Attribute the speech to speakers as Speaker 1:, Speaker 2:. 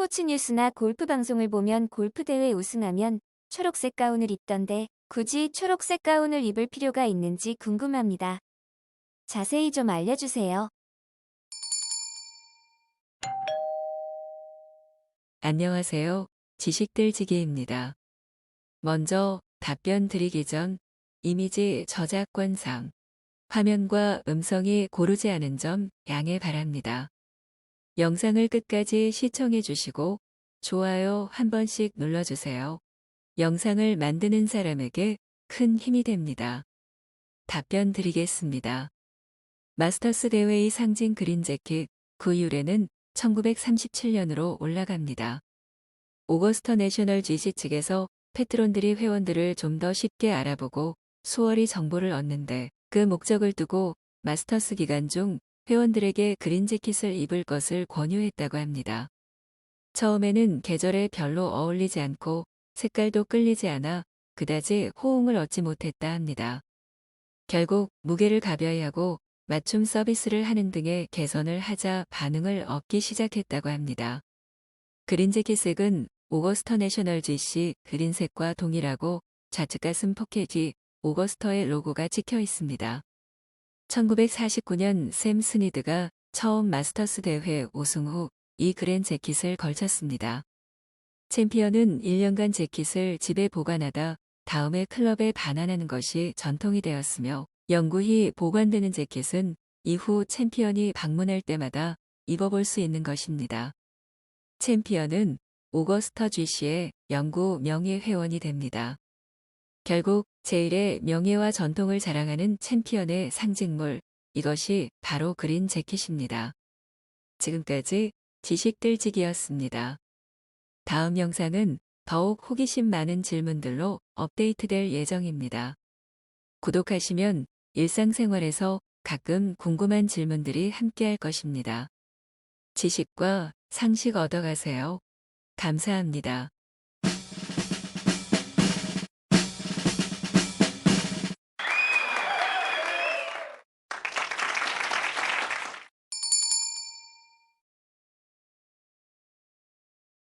Speaker 1: 스포츠 뉴스나 골프 방송을 보면 골프 대회 우승하면 초록색 가운을 입던데 굳이 초록색 가운을 입을 필요가 있는지 궁금합니다. 자세히 좀 알려주세요.
Speaker 2: 안녕하세요. 지식들지기입니다. 먼저 답변 드리기 전 이미지 저작권상 화면과 음성이 고르지 않은 점 양해 바랍니다. 영상을 끝까지 시청해 주시고 좋아요 한 번씩 눌러주세요. 영상을 만드는 사람에게 큰 힘이 됩니다. 답변 드리겠습니다. 마스터스 대회의 상징 그린 재킷 그 유래는 1937년으로 올라갑니다. 오거스터 내셔널 GC 측에서 패트론들이 회원들을 좀 더 쉽게 알아보고 수월히 정보를 얻는데 그 목적을 두고 마스터스 기간 중 회원들에게 그린 재킷을 입을 것을 권유했다고 합니다. 처음에는 계절에 별로 어울리지 않고 색깔도 끌리지 않아 그다지 호응을 얻지 못했다 합니다. 결국 무게를 가벼이 하고 맞춤 서비스를 하는 등의 개선을 하자 반응을 얻기 시작했다고 합니다. 그린 재킷색은 오거스터 내셔널 GC 그린색과 동일하고 좌측 가슴 포켓이 오거스터의 로고가 찍혀 있습니다. 1949년 샘 스니드가 처음 마스터스 대회 우승 후 이 그랜 재킷을 걸쳤습니다. 챔피언은 1년간 재킷을 집에 보관하다 다음에 클럽에 반환하는 것이 전통이 되었으며 영구히 보관되는 재킷은 이후 챔피언이 방문할 때마다 입어볼 수 있는 것입니다. 챔피언은 오거스터 GC의 영구 명예 회원이 됩니다. 결국 제1의 명예와 전통을 자랑하는 챔피언의 상징물, 이것이 바로 그린 재킷입니다. 지금까지 지식들지기였습니다. 다음 영상은 더욱 호기심 많은 질문들로 업데이트될 예정입니다. 구독하시면 일상생활에서 가끔 궁금한 질문들이 함께할 것입니다. 지식과 상식 얻어가세요. 감사합니다.